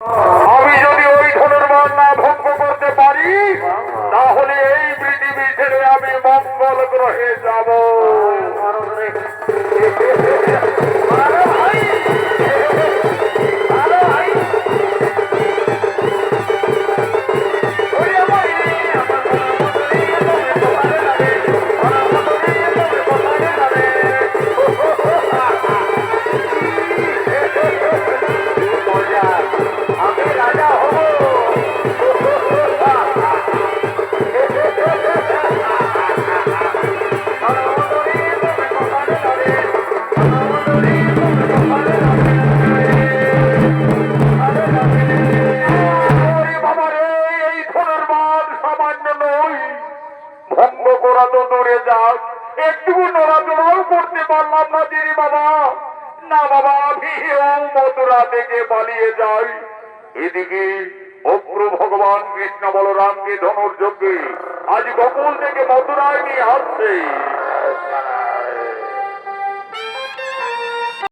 আমি যদি ওই ধনুর্মান না ভঙ্গ করতে পারি, তাহলে এই পৃথিবী ছেড়ে আমি মঙ্গল গ্রহে যাব। দূরে একটু নড়াচড়াও করতে পারলাম না দিদি বাবা। না বাবা আমি মথুরা থেকে পালিয়ে যাই। এদিকে অগ্র ভগবান কৃষ্ণ বলরামকে ধনুর্যজ্ঞে আজ গোকুল থেকে মথুরায় নিয়ে আসছে।